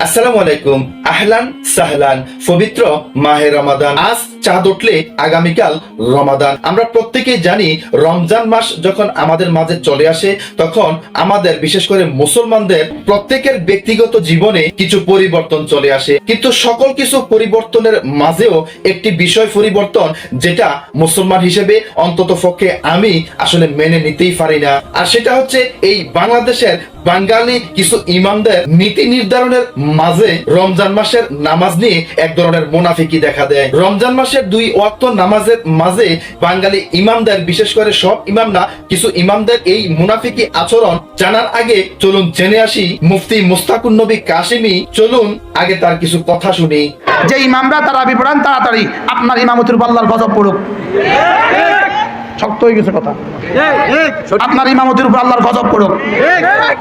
আসসালামু আলাইকুম। আহলান সাহলান। পবিত্র মাহে রমাদান। আজ চাঁদ উঠলে আগামীকাল রমাদান। আমরা প্রত্যেকেই জানি রমজান মাস যখন আমাদের মাঝে চলে আসে, তখন আমাদের, বিশেষ করে মুসলমানদের, প্রত্যেকের ব্যক্তিগত জীবনে কিছু পরিবর্তন চলে আসে। কিন্তু সকল কিছু পরিবর্তনের মাঝেও একটি বিষয় পরিবর্তন, যেটা মুসলমান হিসেবে অন্তত পক্ষে আমি আসলে মেনে নিতেই পারি না। আর সেটা হচ্ছে এই বাংলাদেশের বাঙালি কিছু ইমামদের নীতি নির্ধারণের মাঝে রমজান মাসের নামাজ নিয়ে এক ধরনের মুনাফিকি দেখা দেয়। রমজান মাসের দুই ওয়াক্ত নামাজের মাঝে বাঙালি ইমামদের, বিশেষ করে সব ইমাম না কিছু ইমামদের এই মুনাফিকি আচরণ জানার আগে চলুন জেনে আসি মুফতি মুস্তাকুন নবী কাশিমি চলুন, আগে তার কিছু কথা শুনি। যে ইমামরা তারা বিপড়ান তাড়াতাড়ি আপনার ইমামতির পাল্লার গজব পড়ুক। শক্ত হয়ে গেছে কথা। আপনার ইমামতির উপর আল্লাহর গজব পড়ুক।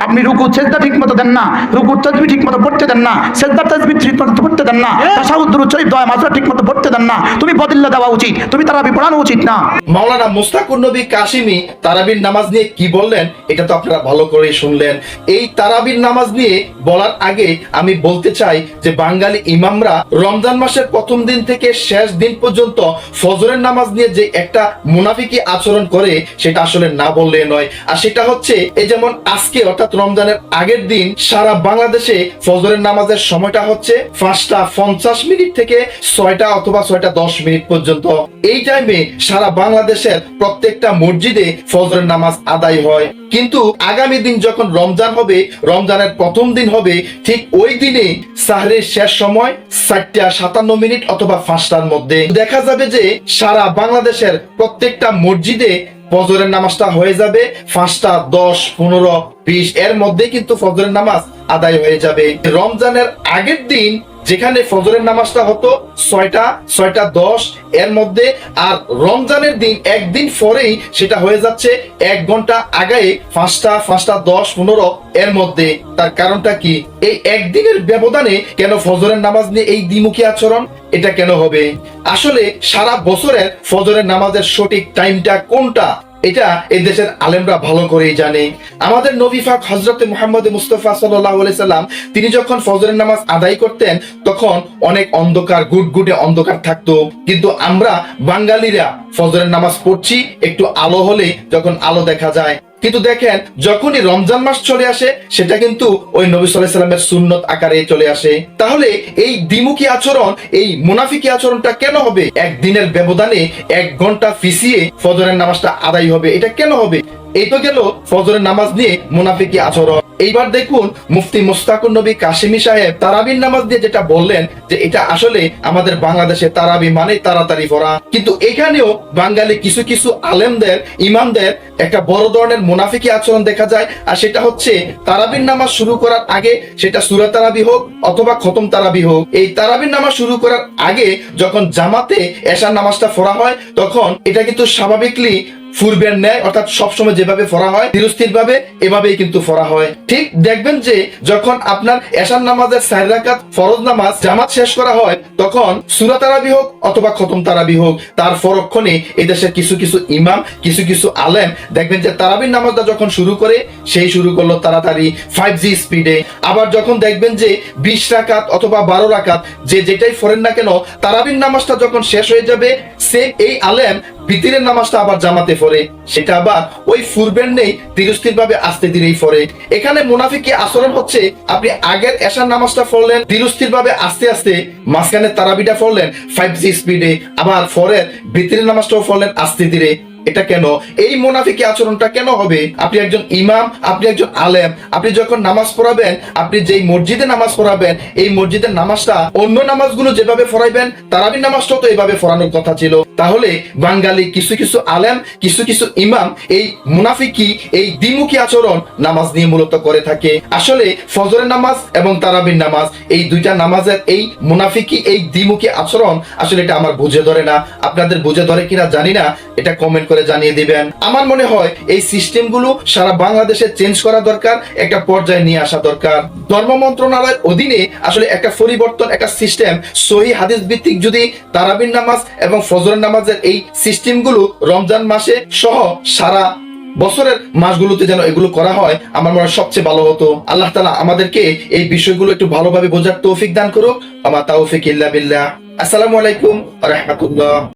আপনি রুকু সেজদা ঠিক মতো দেন না রুকু তসবি ঠিক মতো পড়তে দেন না সেজদা তসবি ঠিক মতো পড়তে দেন না তাসাউদ্দুর শরীফ দয়া মাসরা ঠিক মতো পড়তে দেন না তুমি বদিল্লা দেওয়া উচিত তুমি তারা পড়ানো উচিত না। মাওলানা মুস্তাকুর নবী কাশিমি তারাবির নামাজ নিয়ে কি বললেন এটা তো আপনারা ভালো করে শুনলেন। এই তারাবির নামাজ নিয়ে বলার আগে আমি বলতে চাই যে বাঙালি ইমামরা রমজান মাসের প্রথম দিন থেকে শেষ দিন পর্যন্ত ফজরের নামাজ নিয়ে যে একটা মুনাফিকি আচরণ করে সেটা আসলে না বললে নয়। আর সেটা হচ্ছে, এই যেমন আজকে, অর্থাৎ রমজানের আগের দিন, সারা বাংলাদেশে ফজরের নামাজের সময়টা হচ্ছে পাঁচটা পঞ্চাশ মিনিট থেকে ছয়টা অথবা ছয়টা দশ মিনিট পর্যন্ত। এই টাইমে সারা বাংলাদেশের প্রত্যেকটা মসজিদে ফজরের নামাজ আদায় হয়। কিন্তু আগামী দিন যখন রমজান হবে, রমজানের প্রথম দিন হবে, ঠিক ওই দিনে সাহরের শেষ সময় চারটা সাতান্ন মিনিট অথবা পাঁচটার মধ্যে। দেখা যাবে যে সারা বাংলাদেশের প্রত্যেকটা মসজিদে ফজরের নামাজটা হয়ে যাবে, পাঁচটা, দশ, পনেরো, বিশ, এর মধ্যে কিন্তু ফজরের নামাজ আদায় হয়ে যাবে। রমজানের আগের দিন যেখানে ফজরের নামাজটা হতো ছয়টা ছয়টা দশ এর মধ্যে, আর রমজানের দিন একদিন পরেই সেটা হয়ে যাচ্ছে এক ঘণ্টা আগে পাঁচটা পাঁচটা দশ, পনেরো এর মধ্যে। তার কারণটা কি? এই একদিনের ব্যবধানে কেন ফজরের নামাজ নিয়ে এই দ্বিমুখী আচরণ? এটা কেন হবে? আসলে সারা বছরের ফজরের নামাজের সঠিক টাইমটা কোনটা? এটা এই দেশের আলেমরা ভালো করেই জানে। আমাদের নবী ফাক হজরত মোহাম্মদ মুস্তফা সাল্লাহ সাল্লাম, তিনি যখন ফজরের নামাজ আদায় করতেন, তখন অনেক অন্ধকার, গুটগুটে অন্ধকার থাকতো। কিন্তু আমরা বাঙালিরা ফজরের নামাজ পড়ছি, একটু আলো হলে যখন আলো দেখা যায় কিন্তু দেখেন, যখনই রমজান মাস চলে আসে, সেটা কিন্তু ওই নবী সাল্লাহ সাল্লামের সুন্নত আকারে চলে আসে। তাহলে এই দ্বিমুখী আচরণ, এই মুনাফিকি আচরণটা কেন হবে? একদিনের ব্যবধানে এক ঘণ্টা ফিসিয়ে ফজরের নামাজটা আদায় হবে, এটা কেন হবে? এই তো গেল ফজরের নামাজ নিয়ে মুনাফিকি আচরণ। এইবার দেখুন মুফতি মুস্তাকুর নবী কাশিমি সাহেব তারাবির নামাজ দিয়ে যেটা বললেন যে এটা আসলে আমাদের বাংলাদেশে তারাবি মানে তাড়াতাড়ি পড়া কিন্তু এখানেও বাঙালি কিছু কিছু আলেমদের, ইমামদের একটা বড় ধরনের মুনাফিকি আচরণ দেখা যায়। আর সেটা হচ্ছে তারাবির নামাজ শুরু করার আগে সেটা সুরা তারাবি হোক অথবা খতম তারাবি হোক। এই তারাবির নামাজ শুরু করার আগে যখন জামাতে এশার নামাজটা পড়া হয়, তখন এটা কিন্তু স্বাভাবিকলি পূর্বের ন্যায় অর্থাৎ সবসময় যেভাবে ফরা হয় ধীরস্থির ভাবে এভাবেই কিন্তু ফরা হয়। ঠিক দেখবেন যে, যখন আপনার এশার নামাজের চার ফরজ নামাজ জামাত শেষ করা হয়, তখন সুরা তারাবি হোক অথবা খতম তারাবি হোক, তার ফরক্ষণে এই দেশের কিছু কিছু ইমাম, কিছু কিছু আলেম দেখবেন যে তারাবির নামাজটা যখন শুরু করে, সেই শুরু করল তাড়াতাড়ি ফাইভ জি স্পিডে আবার যখন দেখবেন যে, বিশ রাকাত অথবা বারো রাকাত, যে যেটাই ফরেন না কেন, তারাবির নামাজটা যখন শেষ হয়ে যাবে, সে এই আলেম ভিতরের নামাজটা আবার জামাতে পড়ে সেটা আবার ওই পূর্বের নেই ধীরস্থির ভাবে আস্তে ধীরেই পড়ে এখানে মুনাফিকি আচরণ হচ্ছে, আপনি আগের এশার নামাজটা ধীরস্থির ভাবে আস্তে আস্তে মাঝখানে তারাবিটা পড়লেন ফাইভ জি স্পিডে আবার পরের ভিতরের নামাজটাও পড়লেন, আস্তে ধীরে। এটা কেন? এই মোনাফিকি আচরণটা কেন হবে? আপনি একজন ইমাম, আপনি একজন আলেম, আপনি যখন নামাজ পড়াবেন, আপনি যেই মসজিদে নামাজ পড়াবেন, এই মসজিদের নামাজটা অন্য নামাজগুলো যেভাবে পড়াইবেন, তারাবির নামাজটাও তো এইভাবে পড়ানোর কথা ছিল। তাহলে বাঙালি কিছু কিছু আলেম, কিছু কিছু ইমাম, এই মুনাফিকি এই দ্বিমুখী আচরণ নামাজ নিয়ে মূলত করে থাকে। আসলে ফজরের নামাজ এবং তারাবির নামাজ, এই দুইটা নামাজের এই মুনাফিকি এই দ্বিমুখী আচরণ, আসলে এটা আমার বুঝে ধরে না। আপনাদের বুঝে ধরে কিনা জানি না, এটা কমেন্ট করে জানিয়ে দিবেন। আমার মনে হয় এই সিস্টেমগুলো সারা বাংলাদেশে চেঞ্জ করা দরকার, একটা পর্যায়ে নিয়ে আসা দরকার। ধর্ম মন্ত্রণালয়ের অধীনে আসলে একটা পরিবর্তন, একটা সিস্টেম সহি হাদিস ভিত্তিক যদি তারাবির নামাজ এবং ফজরের নামাজের এই সিস্টেমগুলো রমজান মাসে সহ সারা বছরের মাসগুলোতে যেন এগুলো করা হয়, আমার মনে হয় সবচেয়ে ভালো হতো। আল্লাহ তালা আমাদেরকে এই বিষয়গুলো একটু ভালোভাবে বোঝার তৌফিক দান করুক। আমার তাওফিক ইল্লা বিল্লাহ। আসসালামু আলাইকুম রহমতুল্লাহ।